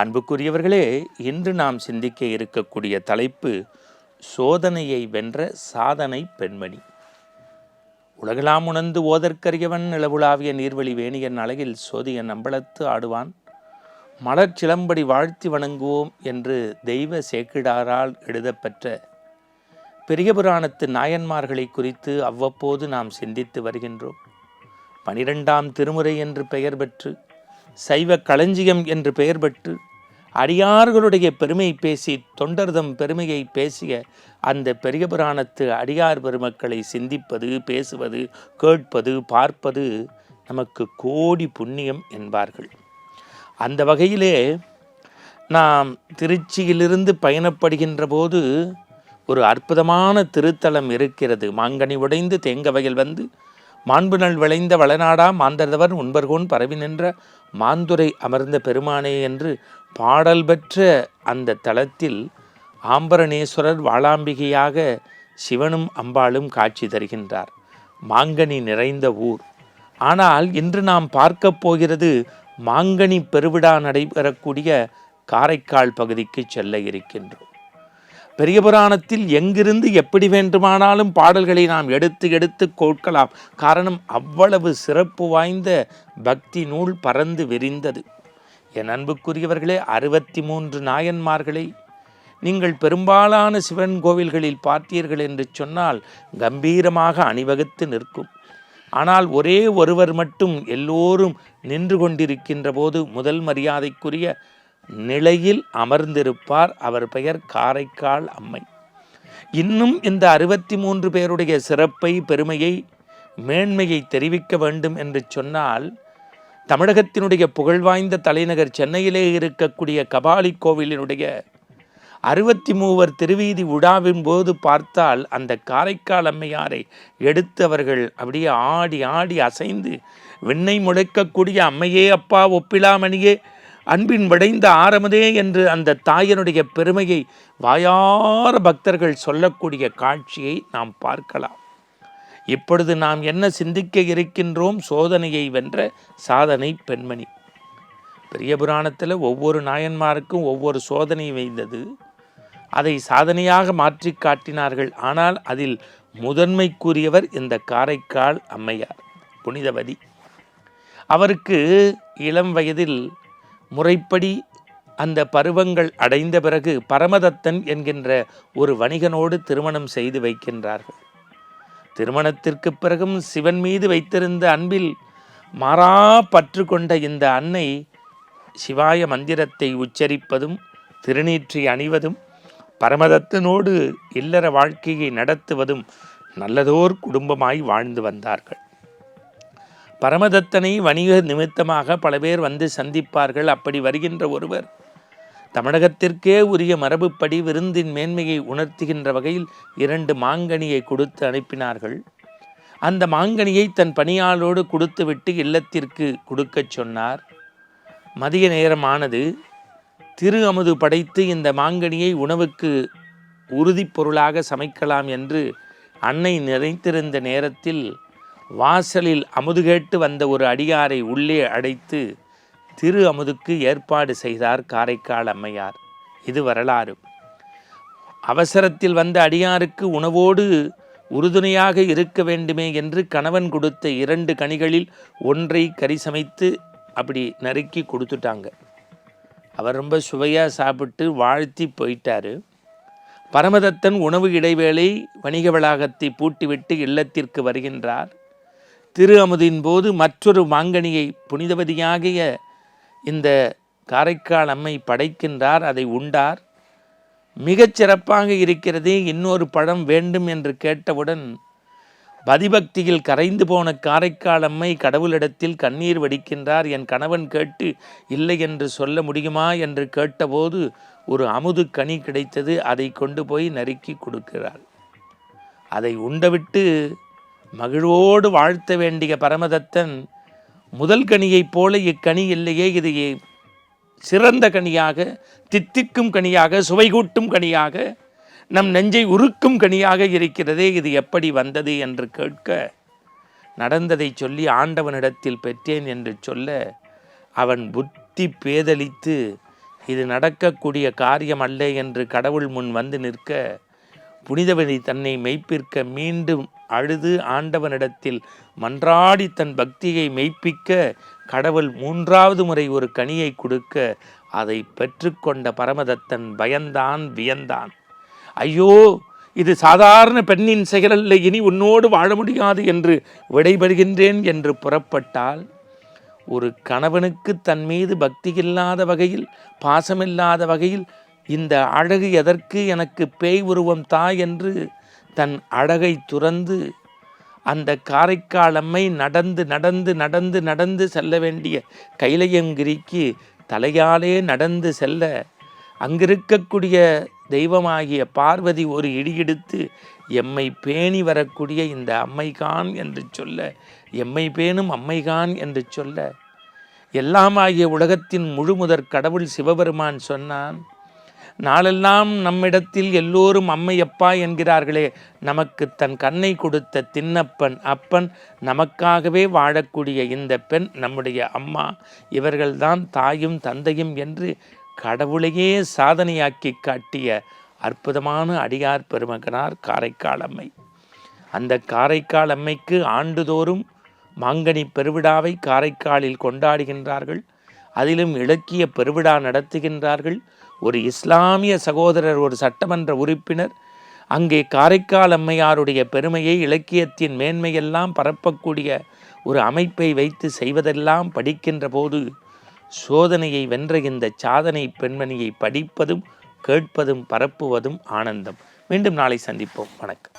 அன்புக்குரியவர்களே இன்று நாம் சிந்திக்க இருக்கக்கூடிய தலைப்பு சோதனையை வென்ற சாதனை பெண்மணி. உலகலாம் உணர்ந்து ஓதற்கரியவன் நிலவுலாவிய நீர்வழி வேணியன் அழகில் சோதியன் அம்பலத்து ஆடுவான். மலர் சிலம்படி வாழ்த்தி வணங்குவோம் என்று தெய்வ சேக்கிடாரால் எழுதப்பெற்ற பெரிய புராணத்து நாயன்மார்களை குறித்து அவ்வப்போது நாம் சிந்தித்து வருகின்றோம். பனிரெண்டாம் திருமுறை என்று பெயர் பெற்று சைவ களஞ்சியம் என்று பெயர் பெற்று அடியார்களுடைய பெருமை பேசி தொண்டர்தம் பெருமையை பேசிய அந்த பெரிய புராணத்து அடியார் பெருமக்களை சிந்திப்பது பேசுவது கேட்பது பார்ப்பது நமக்கு கோடி புண்ணியம் என்பார்கள். அந்த வகையிலே நாம் திருச்சியிலிருந்து பயணப்படுகின்ற போது ஒரு அற்புதமான திருத்தலம் இருக்கிறது. மாங்கனி உடைந்து தேங்க வயல் வந்து மாண்புநல் விளைந்த வளநாடா மாந்தர்தவர் உண்பர்கோன் பரவி நின்ற மாந்துரை அமர்ந்த பெருமானே என்று பாடல் பெற்ற அந்த தலத்தில் ஆம்பரணேஸ்வரர் வாளாம்பிகையாக சிவனும் அம்பாளும் காட்சி தருகின்றார். மாங்கனி நிறைந்த ஊர். ஆனால் இன்று நாம் பார்க்கப் போகிறது மாங்கனி பெருவிழா நடைபெறக்கூடிய காரைக்கால் பகுதிக்கு செல்ல இருக்கின்றோம். பெரிய புராணத்தில் எங்கிருந்து எப்படி வேண்டுமானாலும் பாடல்களை நாம் எடுத்து எடுத்து கோட்கலாம். காரணம் அவ்வளவு சிறப்பு வாய்ந்த பக்தி நூல் பறந்து விரிந்தது. என் அன்புக்குரியவர்களே அறுபத்தி மூன்று நாயன்மார்களை நீங்கள் பெரும்பாலான சிவன் கோவில்களில் பார்த்தீர்கள் என்று சொன்னால் கம்பீரமாக அணிவகுத்து நிற்கும். ஆனால் ஒரே ஒருவர் மட்டும் எல்லோரும் நின்று கொண்டிருக்கின்ற போது முதல் மரியாதைக்குரிய நிலையில் அமர்ந்திருப்பார். அவர் பெயர் காரைக்கால் அம்மை. இன்னும் இந்த அறுபத்தி மூன்று பேருடைய சிறப்பை பெருமையை மேன்மையை தெரிவிக்க வேண்டும் என்று சொன்னால் தமிழகத்தினுடைய புகழ்வாய்ந்த தலைநகர் சென்னையிலே இருக்கக்கூடிய கபாலி கோவிலினுடைய அறுபத்தி மூவர் திருவீதி உடாவின் போது பார்த்தால் அந்த காரைக்கால் அம்மையாரை எடுத்து அவர்கள் அப்படியே ஆடி ஆடி அசைந்து விண்ணை முளைக்கக்கூடிய அம்மையே அப்பா ஒப்பிலாமணியே அன்பின் விடைந்த ஆரமதே என்று அந்த தாயனுடைய பெருமையை வாயார பக்தர்கள் சொல்லக்கூடிய காட்சியை நாம் பார்க்கலாம். இப்பொழுது நாம் என்ன சிந்திக்க இருக்கின்றோம்? சோதனையை வென்ற சாதனை பெண்மணி. பெரிய புராணத்தில் ஒவ்வொரு நாயன்மாருக்கும் ஒவ்வொரு சோதனை வைந்தது அதை சாதனையாக மாற்றி காட்டினார்கள். ஆனால் அதில் முதன்மைக்குரியவர் இந்த காரைக்கால் அம்மையார் புனிதவதி. அவருக்கு இளம் வயதில் முறைப்படி அந்த பருவங்கள் அடைந்த பிறகு பரமதத்தன் என்கின்ற ஒரு வணிகனோடு திருமணம் செய்து வைக்கின்றார்கள். திருமணத்திற்கு பிறகும் சிவன் மீது வைத்திருந்த அன்பில் மாறா பற்று கொண்ட இந்த அன்னை சிவாய மந்திரத்தை உச்சரிப்பதும் திருநீற்றி அணிவதும் பரமதத்தனோடு இல்லற வாழ்க்கையை நடத்துவதும் நல்லதோர் குடும்பமாய் வாழ்ந்து வந்தார்கள். பரமதத்தனை வணிக நிமித்தமாக பல பேர் வந்து சந்திப்பார்கள். அப்படி வருகின்ற ஒருவர் தமிழகத்திற்கே உரிய மரபுப்படி விருந்தின் மேன்மையை உணர்த்துகின்ற வகையில் இரண்டு மாங்கனியை கொடுத்து அனுப்பினார்கள். அந்த மாங்கனியை தன் பணியாளோடு கொடுத்துவிட்டு இல்லத்திற்கு கொடுக்கச் சொன்னார். மதிய நேரமானது. திரு அமுது படைத்து இந்த மாங்கனியை உணவுக்கு உறுதிப்பொருளாக சமைக்கலாம் என்று அன்னை நிறைத்திருந்த நேரத்தில் வாசலில் அமுது கேட்டு வந்த ஒரு அடியாரை உள்ளே அடைத்து திரு அமுதுக்கு ஏற்பாடு செய்தார் காரைக்கால் அம்மையார். இது வரலாறு. அவசரத்தில் வந்த அடியாருக்கு உணவோடு உறுதுணையாக இருக்க வேண்டுமே என்று கணவன் கொடுத்த இரண்டு கனிகளில் ஒன்றை கறி சமைத்து அப்படி நறுக்கி கொடுத்துட்டாங்க. அவர் ரொம்ப சுவையாக சாப்பிட்டு வாழ்த்தி போயிட்டாரு. பரமதத்தன் உணவு இடைவேளை வணிக வளாகத்தை பூட்டிவிட்டு இல்லத்திற்கு வருகின்றார். திரு அமுதின் போது மற்றொரு மாங்கனியை புனிதவதியாகிய இந்த காரைக்கால் அம்மை படைக்கின்றார் அதை உண்டார். மிகச் சிறப்பாக இருக்கிறதே இன்னொரு பழம் வேண்டும் என்று கேட்டவுடன் பதிபக்தியில் கரைந்து போன காரைக்கால் அம்மை கடவுளிடத்தில் கண்ணீர் வடிக்கின்றார். என் கணவன் கேட்டு இல்லை என்று சொல்ல முடியுமா? என்று கேட்டபோது ஒரு அமுது கனி கிடைத்தது அதை கொண்டு போய் நறுக்கி கொடுக்கிறார் அதை உண்டவிட்டு மகிழ்வோடு வாழ்த்த வேண்டிய பரமதத்தன் முதல் கனியைப் போல இக்கனி இல்லையே இது சிறந்த கனியாக தித்திக்கும் கனியாக சுவை கூட்டும் கனியாக நம் நெஞ்சை உருக்கும் கனியாக இருக்கிறதே இது எப்படி வந்தது என்று கேட்க நடந்ததை சொல்லி ஆண்டவனிடத்தில் பெற்றேன் என்று சொல்ல அவன் புத்தி பேதலித்து இது நடக்கக்கூடிய காரியம் அல்ல என்று கடவுள் முன் வந்து நிற்க புனிதவதி தன்னை மெய்ப்பிற்க மீண்டும் அழுது ஆண்டவனிடத்தில் மன்றாடி தன் பக்தியை மெய்ப்பிக்க கடவுள் மூன்றாவது முறை ஒரு கனியை கொடுக்க அதை பெற்றுக்கொண்ட பரமதத்தன் பயந்தான் வியந்தான். ஐயோ இது சாதாரண பெண்ணின் செயலல்ல இனி உன்னோடு வாழ முடியாது என்று விடைபெறுகின்றேன் என்று புறப்பட்டால் ஒரு கணவனுக்கு தன் மீது பக்தி இல்லாத வகையில் பாசமில்லாத வகையில் இந்த அழகு எதற்கு? எனக்கு பேய் உருவம் தா என்று தன் அழகை துறந்து அந்த காரைக்காலம்மை நடந்து நடந்து நடந்து நடந்து செல்ல வேண்டிய கைலையங்கிரிக்கு தலையாலே நடந்து செல்ல அங்கிருக்கக்கூடிய தெய்வமாகிய பார்வதி ஒரு இடியெடுத்து எம்மை பேணி வரக்கூடிய இந்த அம்மைகான் என்று சொல்ல எம்மை பேணும் அம்மைகான் என்று சொல்ல எல்லாமாகிய உலகத்தின் முழுமுதற் கடவுள் சிவபெருமான் சொன்னான் நாளெல்லாம் நம்மிடத்தில் எல்லோரும் அம்மையப்பா என்கிறார்களே நமக்கு தன் கண்ணை கொடுத்த தின்னப்பன் அப்பன் நமக்காகவே வாழக்கூடிய இந்த பெண் நம்முடைய அம்மா. இவர்கள்தான் தாயும் தந்தையும் என்று கடவுளையே சாதனையாக்கி காட்டிய அற்புதமான அடியார் பெருமகனார் காரைக்கால் அம்மை அந்த காரைக்கால் அம்மைக்கு ஆண்டுதோறும் மாங்கனி பெருவிழாவை காரைக்காலில் கொண்டாடுகின்றார்கள். அதிலும் இலக்கிய பெருவிழா நடத்துகின்றார்கள். ஒரு இஸ்லாமிய சகோதரர் ஒரு சட்டமன்ற உறுப்பினர் அங்கே காரைக்கால் அம்மையாருடைய பெருமையை இலக்கியத்தின் மேன்மையெல்லாம் பரப்பக்கூடிய ஒரு அமைப்பை வைத்து செய்வதெல்லாம் படிக்கின்ற போது சோதனையை வென்ற இந்த சாதனை பெண்மணியை படிப்பதும் கேட்பதும் பரப்புவதும் ஆனந்தம். மீண்டும் நாளை சந்திப்போம். வணக்கம்.